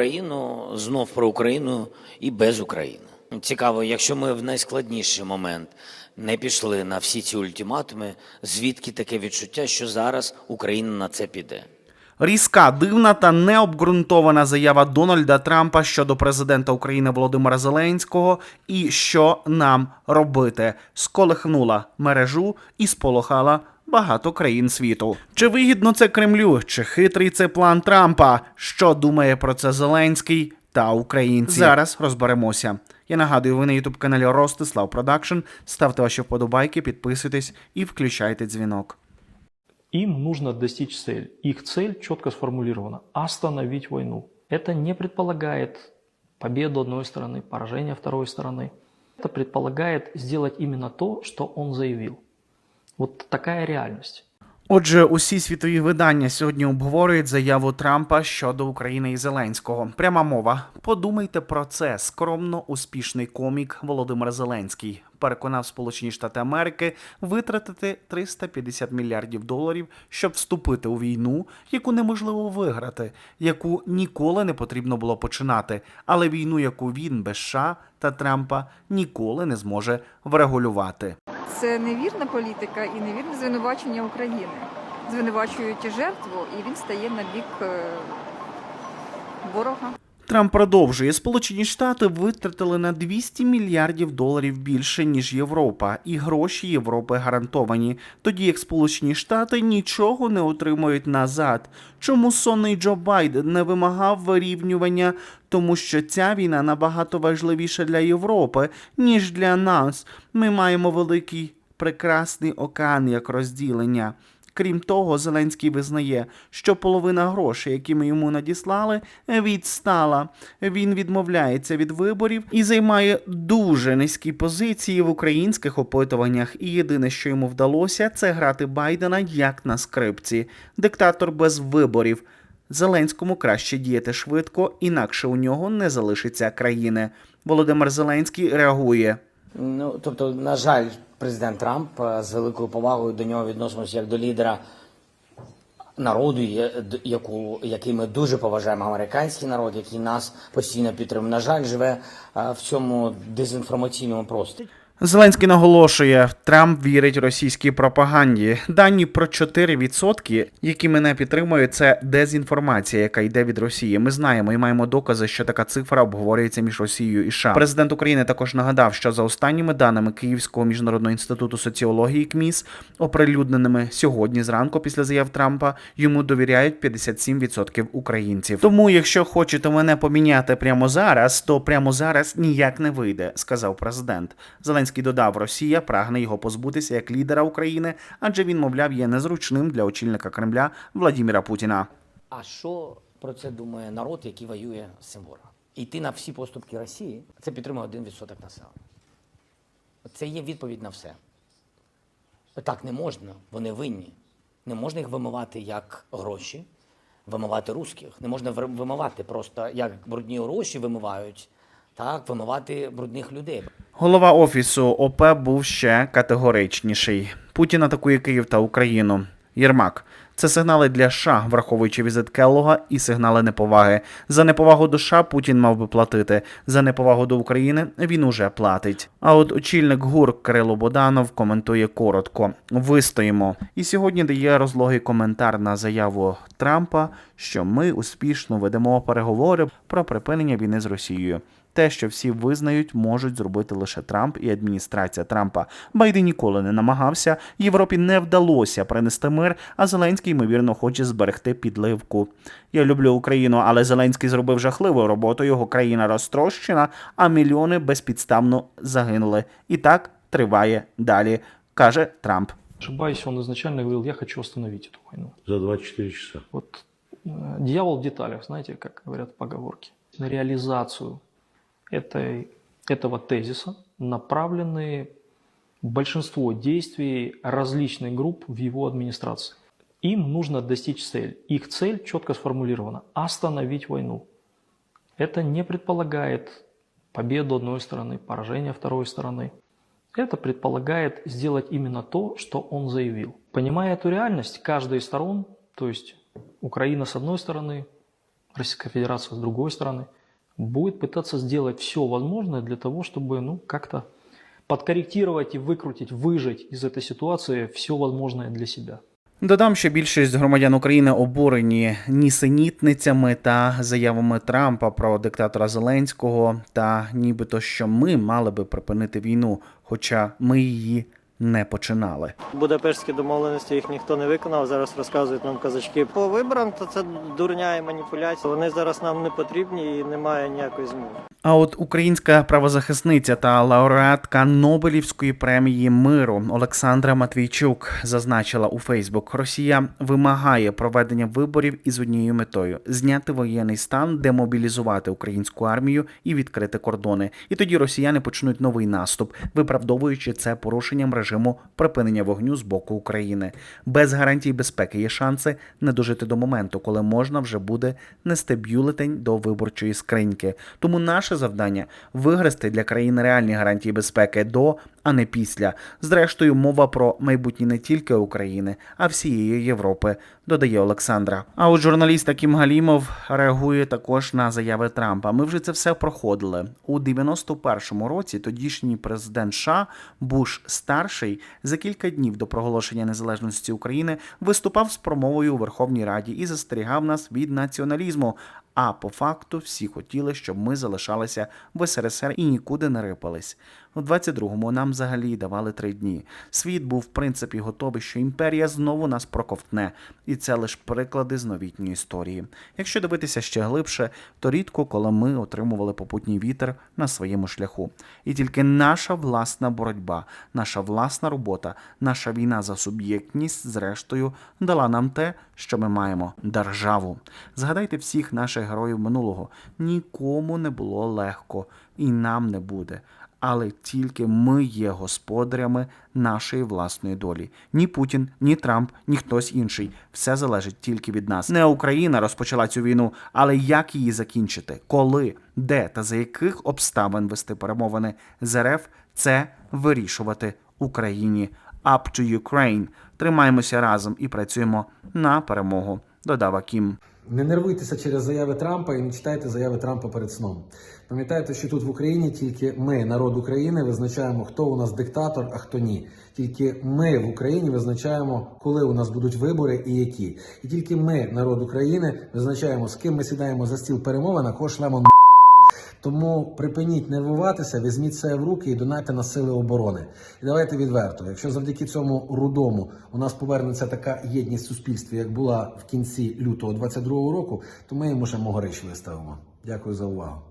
Україну знов про Україну і без України. Цікаво, якщо ми в найскладніший момент не пішли на всі ці ультиматуми, звідки таке відчуття, що зараз Україна на це піде? Різка, дивна та необґрунтована заява Дональда Трампа щодо президента України Володимира Зеленського і що нам робити, сколихнула мережу і сполохала багато країн світу. Чи вигідно це Кремлю? Чи хитрий це план Трампа? Що думає про це Зеленський та українці? Зараз розберемося. Я нагадую, ви на ютуб каналі Ростислав Продакшн. Ставте ваші вподобайки, підписуйтесь і включайте дзвінок. Им нужно достичь цель. Их цель четко сформулирована – остановить войну. Это не предполагает победу одной стороны, поражение второй стороны. Это предполагает сделать именно то, что он заявил. Вот такая реальность. Отже, усі світові видання сьогодні обговорюють заяву Трампа щодо України і Зеленського. Пряма мова. Подумайте про це. Скромно успішний комік Володимир Зеленський переконав Сполучені Штати Америки витратити 350 мільярдів доларів, щоб вступити у війну, яку неможливо виграти, яку ніколи не потрібно було починати, але війну, яку він без США та Трампа ніколи не зможе врегулювати. Це невірна політика і невірне звинувачення України. Звинувачують жертву, і він стає на бік е, ворога. Трамп продовжує. Сполучені Штати витратили на 200 мільярдів доларів більше ніж Європа, і гроші Європи гарантовані. Тоді як Сполучені Штати нічого не отримують назад. Чому сонний Джо Байден не вимагав вирівнювання? Тому що ця війна набагато важливіша для Європи, ніж для нас. Ми маємо великий прекрасний океан як розділення. Крім того, Зеленський визнає, що половина грошей, які ми йому надіслали, відстала. Він відмовляється від виборів і займає дуже низькі позиції в українських опитуваннях. І єдине, що йому вдалося, це грати Байдена як на скрипці. Диктатор без виборів. Зеленському краще діяти швидко, інакше у нього не залишиться країни. Володимир Зеленський реагує. Ну тобто, на жаль, президент Трамп е, з великою повагою до нього відносимося як до лідера народу, яку який ми дуже поважаємо, американський народ, який нас постійно підтримує. На жаль, живе е, в цьому дезінформаційному просторі. Зеленський наголошує, Трамп вірить російській пропаганді. Дані про 4%, які мене підтримують, це дезінформація, яка йде від Росії. Ми знаємо і маємо докази, що така цифра обговорюється між Росією і США. Президент України також нагадав, що за останніми даними Київського міжнародного інституту соціології КМІС, оприлюдненими сьогодні зранку після заяв Трампа, йому довіряють 57% українців. Тому, якщо хочете мене поміняти прямо зараз, то прямо зараз ніяк не вийде, сказав президент. Зеленський додав, Росія прагне його позбутися як лідера України, адже він, мовляв, є незручним для очільника Кремля Владіміра Путіна. А що про це думає народ, який воює з цим ворогом? Йти на всі поступки Росії це підтримує 1% населення. Це є відповідь на все. Так не можна, вони винні. Не можна їх вимивати як гроші, вимивати русських. Не можна вимивати просто як брудні гроші вимивають, так, вимивати брудних людей. Голова офісу ОП був ще категоричніший. Путін атакує Київ та Україну. Єрмак. Це сигнали для США, враховуючи візит Келлога і сигнали неповаги. За неповагу до США Путін мав би платити. За неповагу до України він уже платить. А от очільник ГУР Кирило Боданов коментує коротко: вистоїмо. І сьогодні дає розлогий коментар на заяву Трампа, що ми успішно ведемо переговори про припинення війни з Росією. Те, що всі визнають, можуть зробити лише Трамп і адміністрація Трампа. Байден ніколи не намагався. Європі не вдалося принести мир, а Зеленський ймовірно хоче зберегти підливку. Я люблю Україну, але Зеленський зробив жахливу роботу. Його країна розтрощена, а мільйони безпідставно загинули. І так триває далі, каже Трамп. Ошибаюсь, он изначально говорил, я хочу остановить эту войну. За 24 часа. Вот э, дьявол в деталях, знаете, как говорят в поговорке. На реализацию этой, этого тезиса направлены большинство действий различных групп в его администрации. Им нужно достичь цель. Их цель четко сформулирована – остановить войну. Это не предполагает победу одной стороны, поражение второй стороны. Это предполагает сделать именно то, что он заявил. Понимая эту реальность, каждая из сторон, то есть Украина с одной стороны, Российская Федерация, с другой стороны, будет пытаться сделать все возможное для того, чтобы ну, как-то подкорректировать и выкрутить, выжать из этой ситуации все возможное для себя. Додам, що більшість громадян України обурені нісенітницями та заявами Трампа про диктатора Зеленського, та нібито що ми мали би припинити війну, хоча ми її не починали. Будапештські домовленості їх ніхто не виконав. Зараз розказують нам казачки. По виборам то це дурня і маніпуляція. Вони зараз нам не потрібні і немає ніякої змови. А от українська правозахисниця та лауреатка Нобелівської премії миру Олександра Матвійчук зазначила у Фейсбук: Росія вимагає проведення виборів із однією метою зняти воєнний стан, демобілізувати українську армію і відкрити кордони. І тоді росіяни почнуть новий наступ, виправдовуючи це порушенням режиму припинення вогню з боку України. Без гарантій безпеки є шанси не дожити до моменту, коли можна вже буде нести бюлетень до виборчої скриньки. Тому наше завдання вигрести для країни реальні гарантії безпеки до, а не після. Зрештою, мова про майбутнє не тільки України, а всієї Європи, додає Олександра. А от журналіст Акім Галімов реагує також на заяви Трампа. Ми вже це все проходили у 91-му році. Тодішній президент США Буш старший за кілька днів до проголошення незалежності України виступав з промовою у Верховній Раді і застерігав нас від націоналізму. А по факту всі хотіли, щоб ми залишалися в СРСР і нікуди не рипались. У 22-му нам взагалі давали три дні. Світ був в принципі готовий, що імперія знову нас проковтне, і це лише приклади з новітньої історії. Якщо дивитися ще глибше, то рідко коли ми отримували попутній вітер на своєму шляху. І тільки наша власна боротьба, наша власна робота, наша війна за суб'єктність, зрештою, дала нам те, що ми маємо державу. Згадайте всіх наших героїв минулого. Нікому не було легко, і нам не буде. Але тільки ми є господарями нашої власної долі. Ні Путін, ні Трамп, ні хтось інший. Все залежить тільки від нас. Не Україна розпочала цю війну, але як її закінчити, коли, де та за яких обставин вести перемовини з РФ, це вирішувати Україні. Up to Ukraine. Тримаємося разом і працюємо на перемогу. Додав Акім. Не нервуйтеся через заяви Трампа і не читайте заяви Трампа перед сном. Пам'ятайте, що тут в Україні тільки ми, народ України, визначаємо, хто у нас диктатор, а хто ні. Тільки ми в Україні визначаємо, коли у нас будуть вибори і які. І тільки ми, народ України, визначаємо, з ким ми сідаємо за стіл перемовин, а кого шлемо на тому припиніть нервуватися, візьміть це в руки і донайте на сили оборони. І давайте відверто. Якщо завдяки цьому рудому у нас повернеться така єдність суспільстві, як була в кінці лютого 22-го року, то ми йому ще могорич виставимо. Дякую за увагу.